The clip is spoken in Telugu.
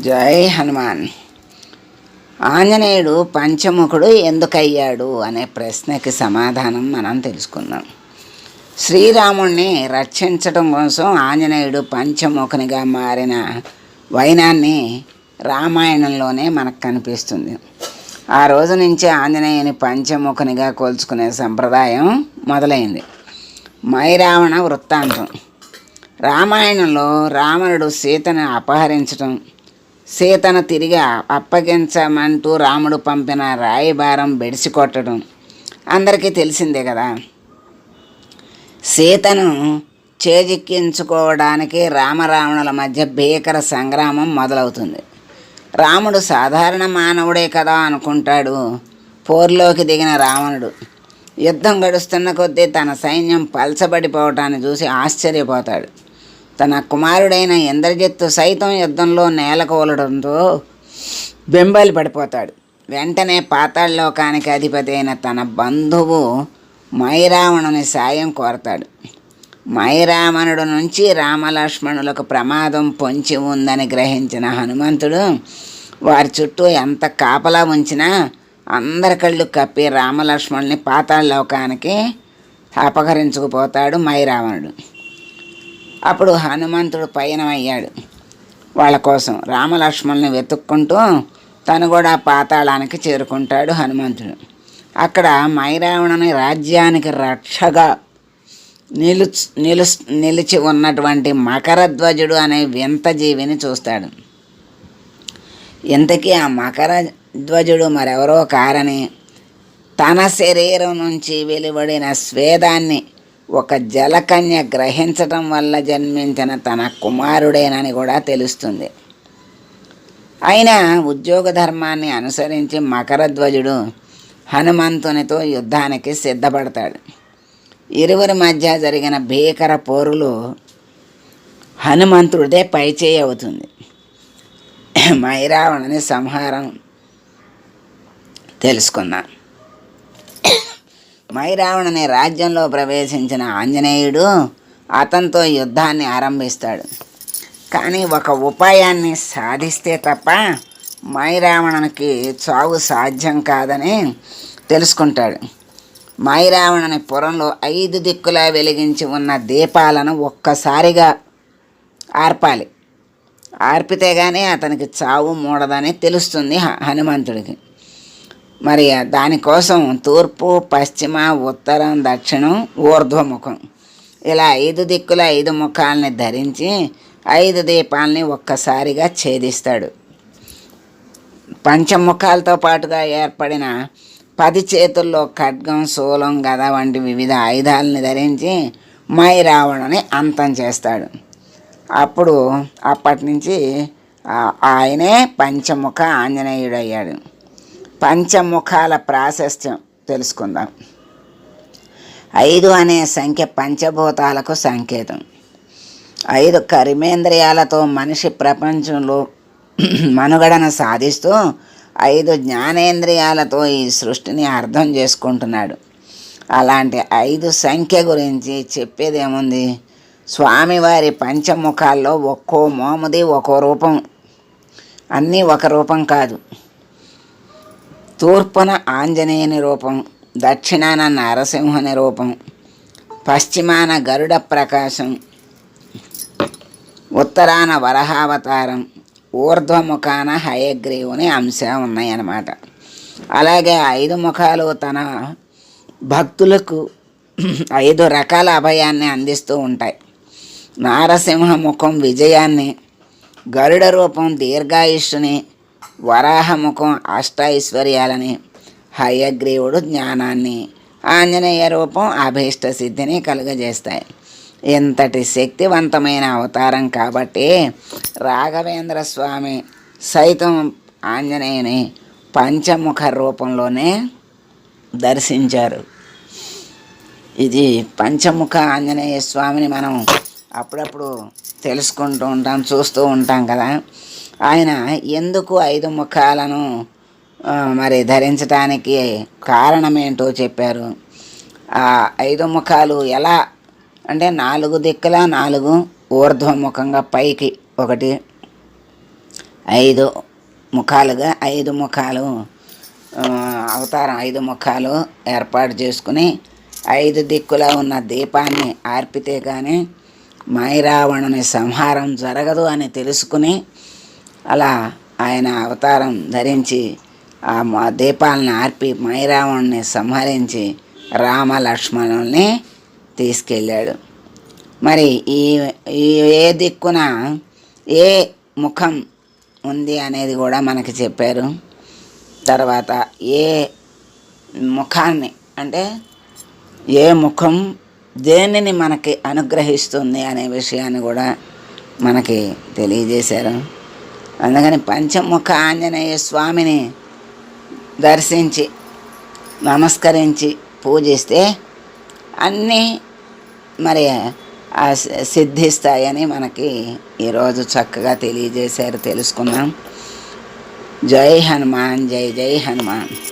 జై హనుమాన్. ఆంజనేయుడు పంచముఖుడు ఎందుకయ్యాడు అనే ప్రశ్నకి సమాధానం మనం తెలుసుకుందాం. శ్రీరాముణ్ణి రక్షించడం కోసం ఆంజనేయుడు పంచముఖునిగా మారిన వైనాన్ని రామాయణంలోనే మనకు కనిపిస్తుంది. ఆ రోజు నుంచి ఆంజనేయుని పంచముఖునిగా కోల్చుకునే సంప్రదాయం మొదలైంది. మైరావణ వృత్తాంతం. రామాయణంలో రావణుడు సీతను అపహరించటం సీతను తిరిగి అప్పగించమంటూ రాముడు పంపిన రాయిభారం బెడిసి కొట్టడం అందరికీ తెలిసిందే కదా. సీతను చేజిక్కించుకోవడానికి రామరావణుల మధ్య భీకర సంగ్రామం మొదలవుతుంది. రాముడు సాధారణ మానవుడే కదా అనుకుంటాడు పోర్లోకి దిగిన రావణుడు. యుద్ధం గడుస్తున్న కొద్దీ తన సైన్యం పల్చబడిపోవటాన్ని చూసి ఆశ్చర్యపోతాడు. తన కుమారుడైన ఇంద్రజిత్తు సైతం యుద్ధంలో నేలకూలడంతో బెంబలి పడిపోతాడు. వెంటనే పాతాళలోకానికి అధిపతి అయిన తన బంధువు మైరావణుని సాయం కోరతాడు. మైరావణుడు నుంచి రామలక్ష్మణులకు ప్రమాదం పొంచి ఉందని గ్రహించిన హనుమంతుడు వారి చుట్టూ ఎంత కాపలా ఉంచినా అందరి కళ్ళు కప్పి రామలక్ష్మణుని పాతాళలోకానికి అపహరించుకుపోతాడు మైరావణుడు. అప్పుడు హనుమంతుడు పయనమయ్యాడు. వాళ్ళ కోసం రామలక్ష్మణ్ని వెతుక్కుంటూ తను కూడా పాతాళానికి చేరుకుంటాడు హనుమంతుడు. అక్కడ మైరావణుని రాజ్యానికి రక్షగా నిలు నిలు నిలిచి ఉన్నటువంటి మకరధ్వజుడు అనే వింత జీవిని చూస్తాడు. ఇంతకీ ఆ మకర ధ్వజుడు మరెవరో కారని తన శరీరం నుంచి వెలువడిన స్వేదాన్ని ఒక జలకన్య గ్రహించటం వల్ల జన్మించిన తన కుమారుడేనని కూడా తెలుస్తుంది. అయినా ఉద్యోగ ధర్మాన్ని అనుసరించి మకరధ్వజుడు హనుమంతునితో యుద్ధానికి సిద్ధపడతాడు. ఇరువురి మధ్య జరిగిన భీకర పోరులు హనుమంతుడిదే పైచేయి అవుతుంది. మైరావణుని సంహారం తెలుసుకుందాం. మైరావణుని రాజ్యంలో ప్రవేశించిన ఆంజనేయుడు అతనితో యుద్ధాన్ని ఆరంభిస్తాడు. కానీ ఒక ఉపాయాన్ని సాధిస్తే తప్ప మైరావణునికి చావు సాధ్యం కాదని తెలుసుకుంటాడు. మైరావణుని పురంలో ఐదు దిక్కులా వెలిగించి ఉన్న దీపాలను ఒక్కసారిగా ఆర్పాలి. ఆర్పితే కానీ అతనికి చావు మూడదని తెలుస్తుంది హ- హనుమంతుడికి. మరి దానికోసం తూర్పు పశ్చిమ ఉత్తరం దక్షిణం ఊర్ధ్వముఖం. ఇలా ఐదు దిక్కుల ఐదు ముఖాలని ధరించి ఐదు దీపాలని ఒక్కసారిగా ఛేదిస్తాడు. పంచముఖాలతో పాటుగా ఏర్పడిన పది చేతుల్లో ఖడ్గం శూలం గద వంటి వివిధ ఆయుధాలని ధరించి మై రావణుని అంతం చేస్తాడు. అప్పుడు అప్పటి నుంచి ఆయనే పంచముఖ ఆంజనేయుడయ్యాడు. పంచముఖాల ప్రాశస్త్యం తెలుసుకుందాం. ఐదు అనే సంఖ్య పంచభూతాలకు సంకేతం. ఐదు కర్మేంద్రియాలతో మనిషి ప్రపంచంలో మనుగడను సాధిస్తూ ఐదు జ్ఞానేంద్రియాలతో ఈ సృష్టిని అర్థం చేసుకుంటున్నాడు. అలాంటి ఐదు సంఖ్య గురించి చెప్పేదేముంది? స్వామివారి పంచముఖాల్లో ఒక్కో మోముది ఒక్కో రూపం. అన్నీ ఒక రూపం కాదు. తూర్పున ఆంజనేయుని రూపం దక్షిణాన నరసింహుని రూపం పశ్చిమాన గరుడ ప్రకాశం ఉత్తరాన వరహావతారం ఊర్ధ్వముఖాన హయగ్రీవుని అంశం ఉన్నాయన్నమాట. అలాగే ఐదు ముఖాలు తన భక్తులకు ఐదు రకాల అభయాన్ని అందిస్తూ ఉంటాయి. నారసింహ ముఖం విజయాన్ని గరుడ రూపం దీర్ఘాయుష్ని వరాహముఖం అష్టైశ్వర్యాలని హయగ్రీవుడు జ్ఞానాన్ని ఆంజనేయ రూపం అభీష్ట సిద్ధిని కలుగజేస్తాయి. ఇంతటి శక్తివంతమైన అవతారం కాబట్టి రాఘవేంద్ర స్వామి సైతం ఆంజనేయుని పంచముఖ రూపంలోనే దర్శించారు. ఇది పంచముఖ ఆంజనేయ స్వామిని మనం అప్పుడప్పుడు తెలుసుకుంటూ ఉంటాం చూస్తూ ఉంటాం కదా. ఆయన ఎందుకు ఐదు ముఖాలను మరి ధరించడానికి కారణమేంటో చెప్పారు. ఆ ఐదు ముఖాలు ఎలా? అంటే నాలుగు దిక్కుల నాలుగు ఊర్ధ్వముఖంగా పైకి ఒకటి ఐదు ముఖాలుగా ఐదు ముఖాలు అవతారం ఐదు ముఖాలు ఏర్పాటు చేసుకుని ఐదు దిక్కులా ఉన్న దీపాన్ని ఆర్పితే కానీ మైరావణుని సంహారం జరగదు అని తెలుసుకుని అలా ఆయన అవతారం ధరించి ఆ మా దీపాలను ఆర్పి మైరావణ్ణి సంహరించి రామ లక్ష్మణుల్ని తీసుకెళ్ళాడు. మరి ఈ ఈ ఏ దిక్కున ఏ ముఖం ఉంది అనేది కూడా మనకి చెప్పారు. తర్వాత ఏ ముఖాన్ని అంటే ఏ ముఖం దేనిని మనకి అనుగ్రహిస్తుంది అనే విషయాన్ని కూడా మనకి తెలియజేశారు. అందుకని పంచముఖ ఆంజనేయ స్వామిని దర్శించి నమస్కరించి పూజిస్తే అన్నీ మరి ఆ సిద్ధిస్తాయని మనకి ఈరోజు చక్కగా తెలియజేశారు తెలుసుకున్నాం. జై హనుమాన్ జై జై హనుమాన్.